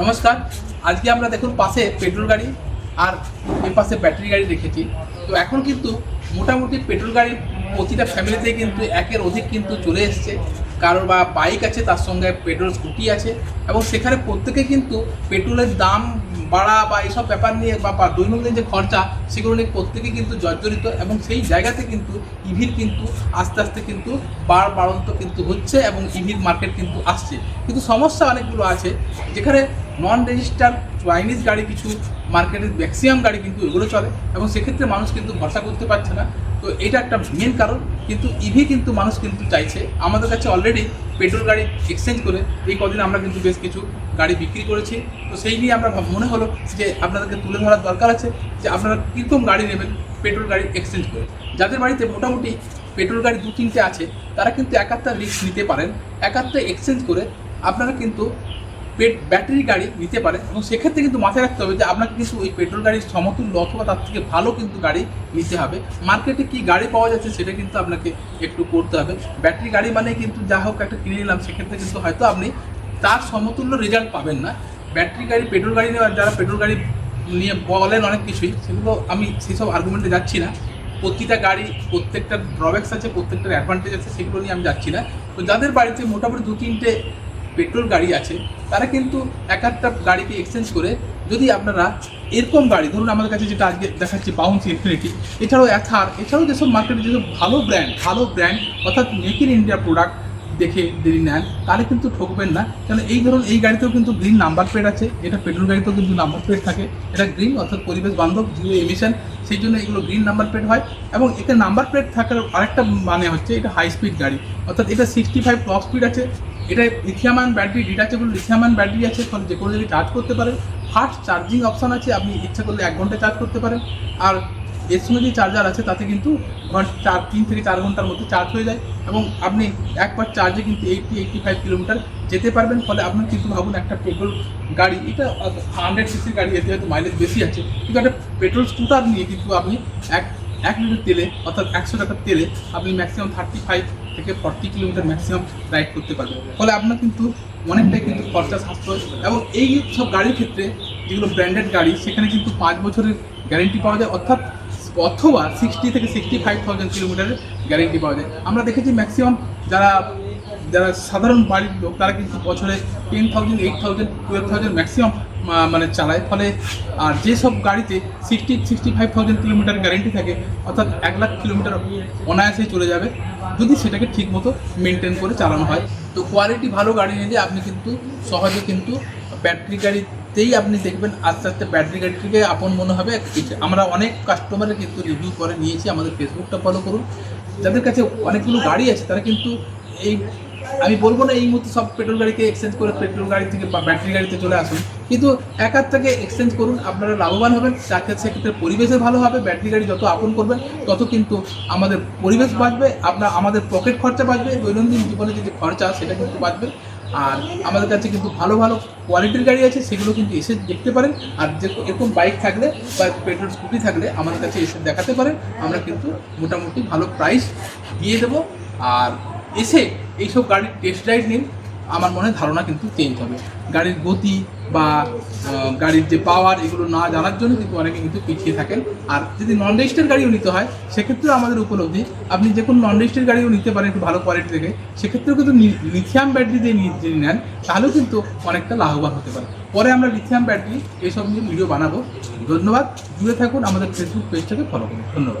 নমস্কার। আজকে আমরা দেখুন পাশে পেট্রোল গাড়ি আর এর পাশে ব্যাটারি গাড়ি রেখেছি তো এখন কিন্তু মোটামুটি পেট্রোল গাড়ি প্রতিটা ফ্যামিলিতে কিন্তু একের অধিক কিন্তু চলে এসছে। কারোর বা বাইক আছে, তার সঙ্গে পেট্রোল, স্কুটি আছে এবং সেখানে প্রত্যেকে কিন্তু পেট্রোলের দাম বাড়া বা এইসব ব্যাপার নিয়ে বা দৈনন্দিন যে খরচা, সেগুলো নিয়ে প্রত্যেকে কিন্তু জর্জরিত এবং সেই জায়গাতে কিন্তু ইভির কিন্তু আস্তে আস্তে কিন্তু বার বাড়ন্ত কিন্তু হচ্ছে এবং ইভির মার্কেট কিন্তু আসছে। কিন্তু সমস্যা অনেকগুলো আছে। যেখানে নন রেজিস্টার চাইনিজ গাড়ি কিছু, মার্কেটের ম্যাক্সিমাম গাড়ি কিন্তু এগুলো চলে এবং সেক্ষেত্রে মানুষ কিন্তু ভরসা করতে পারছে না। তো এটা একটা মেন কারণ। কিন্তু ইভি কিন্তু মানুষ কিন্তু চাইছে। আমাদের কাছে অলরেডি পেট্রোল গাড়ি এক্সচেঞ্জ করে এই কদিন আমরা কিন্তু বেশ কিছু গাড়ি বিক্রি করেছি। তো সেই নিয়ে আমরা মনে হলো যে আপনাদেরকে তুলে ধরার দরকার আছে যে আপনারা কীরকম গাড়ি নেবেন পেট্রোল গাড়ি এক্সচেঞ্জ করে। যাদের বাড়িতে মোটামুটি পেট্রোল গাড়ি দু তিনটে আছে, তারা কিন্তু একাত্তা রিস্ক নিতে পারেন। একাত্তা এক্সচেঞ্জ করে আপনারা কিন্তু পেট ব্যাটারি গাড়ি নিতে পারে এবং সেক্ষেত্রে কিন্তু মাথায় রাখতে হবে যে আপনাকে কিছু ওই পেট্রোল গাড়ির সমতুল্য অথবা তার থেকে ভালো কিন্তু গাড়ি নিতে হবে। মার্কেটে কি গাড়ি পাওয়া যাচ্ছে সেটা কিন্তু আপনাকে একটু করতে হবে। ব্যাটারি গাড়ি মানে কিন্তু যা হোক একটা কিনে নিলাম, সেক্ষেত্রে কিন্তু হয়তো আপনি তার সমতুল্য রেজাল্ট পাবেন না। ব্যাটারি গাড়ি, পেট্রোল গাড়ি নেওয়ার যারা পেট্রোল গাড়ি নিয়ে বলেন অনেক কিছুই, সেগুলো আমি সেসব আর্গুমেন্টে যাচ্ছি না। প্রতিটা গাড়ি, প্রত্যেকটা ড্রব্যাক্স আছে, প্রত্যেকটার অ্যাডভান্টেজ আছে, সেগুলো নিয়ে আমি যাচ্ছি না। তো যাদের বাড়িতে মোটামুটি দু তিনটে পেট্রোল গাড়ি আছে, তারা কিন্তু এক একটা গাড়িকে এক্সচেঞ্জ করে যদি আপনারা এরকম গাড়ি, ধরুন আমাদের কাছে যেটা আজকে দেখাচ্ছি বাউন্স ইনফিনিটি এছাড়াও অ্যাথার এছাড়াও যেসব মার্কেটে যেসব ভালো ব্র্যান্ড ভালো ব্র্যান্ড অর্থাৎ মেক ইন ইন্ডিয়া প্রোডাক্ট দেখে যদি নেন, তাহলে কিন্তু ঠকবেন না। কারণ এই ধরুন, এই গাড়িতেও কিন্তু গ্রিন নাম্বার প্লেট আছে, এটা পেট্রোল গাড়িতেও কিন্তু নাম্বার প্লেট থাকে। এটা গ্রিন অর্থাৎ পরিবেশ বান্ধব জিরো এমিশন সেই জন্য এগুলো গ্রিন নাম্বার প্লেট হয়। এবং এতে নাম্বার প্লেট থাকার আরেকটা মানে হচ্ছে এটা হাই স্পিড গাড়ি। অর্থাৎ এটা সিক্সটি ফাইভ ক্লক স্পিড আছে। এটা lithium ion battery detachable lithium ion battery আছে, ফলে যে কোনো জায়গায় চার্জ করতে পারেন। ফাস্ট চার্জিং অপশন আছে, আপনি ইচ্ছা করলে এক ঘণ্টা চার্জ করতে পারেন। আর এর সঙ্গে যে চার্জার আছে, তাতে কিন্তু চার, তিন থেকে চার ঘণ্টার মধ্যে চার্জ হয়ে যায় এবং আপনি একবার চার্জে কিন্তু এইটটি এইটটি ফাইভ কিলোমিটার যেতে পারবেন। ফলে আপনার কিন্তু ভাবুন একটা পেট্রোল গাড়ি, এটা হান্ড্রেড সিসির গাড়ি, এতে হয়তো মাইলেজ বেশি আছে। কিন্তু একটা পেট্রোল স্কুটার নিয়ে কিন্তু আপনি এক এক লিটার তেলে অর্থাৎ একশো টাকার তেলে আপনি ম্যাক্সিমাম থার্টি ফাইভ থেকে ফর্টি কিলোমিটার ম্যাক্সিমাম রাইড করতে পারবেন। ফলে আপনার কিন্তু অনেকটাই কিন্তু খরচা সাশ্রয় এবং এই সব গাড়ির ক্ষেত্রে যেগুলো ব্র্যান্ডেড গাড়ি, সেখানে কিন্তু পাঁচ বছরের গ্যারেন্টি পাওয়া যায়। অর্থাৎ অথবা সিক্সটি থেকে সিক্সটি ফাইভ থাউজেন্ড কিলোমিটারের গ্যারেন্টি পাওয়া যায়। আমরা দেখেছি ম্যাক্সিমাম যারা যারা সাধারণ বাড়ির লোক, তারা কিন্তু বছরে ten thousand eight thousand twelve thousand maximum মানে চালায়। ফলে, আর যেসব গাড়িতে sixty sixty five thousand kilometre guarantee থাকে, অর্থাৎ এক লাখ কিলোমিটার অনায়াসেই চলে যাবে, যদি সেটাকে ঠিক মতো মেনটেন করে চালানো হয়। তো কোয়ালিটি ভালো গাড়ি নিলে আপনি কিন্তু সহজে কিন্তু ব্যাটারি গাড়িতেই আপনি দেখবেন আস্তে আস্তে ব্যাটারি গাড়িটিকে আপন মনে হবে আমরা অনেক কাস্টমারের কিন্তু রিভিউ করে নিয়েছি, আমাদের ফেসবুকটা ফলো করুন। যাদের কাছে অনেকগুলো গাড়ি আছে, তারা কিন্তু এই আমি বলব না এই মুহূর্তে সব পেট্রোল গাড়িকে এক্সচেঞ্জ করে পেট্রোল গাড়ি থেকে বা ব্যাটারি গাড়িতে চলে আসুন। কিন্তু এক থেকে এক্সচেঞ্জ করুন, আপনারা লাভবান হবেন যাতে সেক্ষেত্রে পরিবেশে ভালো হবে ব্যাটারি গাড়ি যত আপন করবেন, তত কিন্তু আমাদের পরিবেশ বাঁচবে আপনার আমাদের পকেট খরচা বাঁচবে দৈনন্দিন জীবনে যে খরচা, সেটা কিন্তু বাঁচবে আর আমাদের কাছে কিন্তু ভালো ভালো কোয়ালিটির গাড়ি আছে, সেগুলো কিন্তু এসে দেখতে পারেন। আর যে, এরকম বাইক থাকলে বা পেট্রোল স্কুটি থাকলে আমাদের কাছে এসে দেখাতে পারেন। আমরা কিন্তু মোটামুটি ভালো প্রাইস দিয়ে দেবো। আর এসে এইসব গাড়ির টেস্ট রাইড নিন। আমার মনে ধারণা কিন্তু চেঞ্জ হবে। গাড়ির গতি বা গাড়ির যে পাওয়ার এগুলো না জানার জন্য কিন্তু অনেকে কিন্তু পিছিয়ে থাকেন। আর যদি নন রেজিস্টার গাড়িও নিতে হয়, সেক্ষেত্রেও আমাদের উপলব্ধি, আপনি যে কোনো নন রেজিস্টার গাড়িও নিতে পারেন একটু ভালো কোয়ালিটি থেকে সেক্ষেত্রেও কিন্তু লিথিয়াম ব্যাটারি দিয়ে যদি নেন, তাহলেও কিন্তু অনেকটা লাভবান হতে পারে। পরে আমরা লিথিয়াম ব্যাটারি এইসব নিয়ে ভিডিও বানাবো। ধন্যবাদ। জুড়ে থাকুন আমাদের ফেসবুক পেজটাকে ফলো করুন। ধন্যবাদ।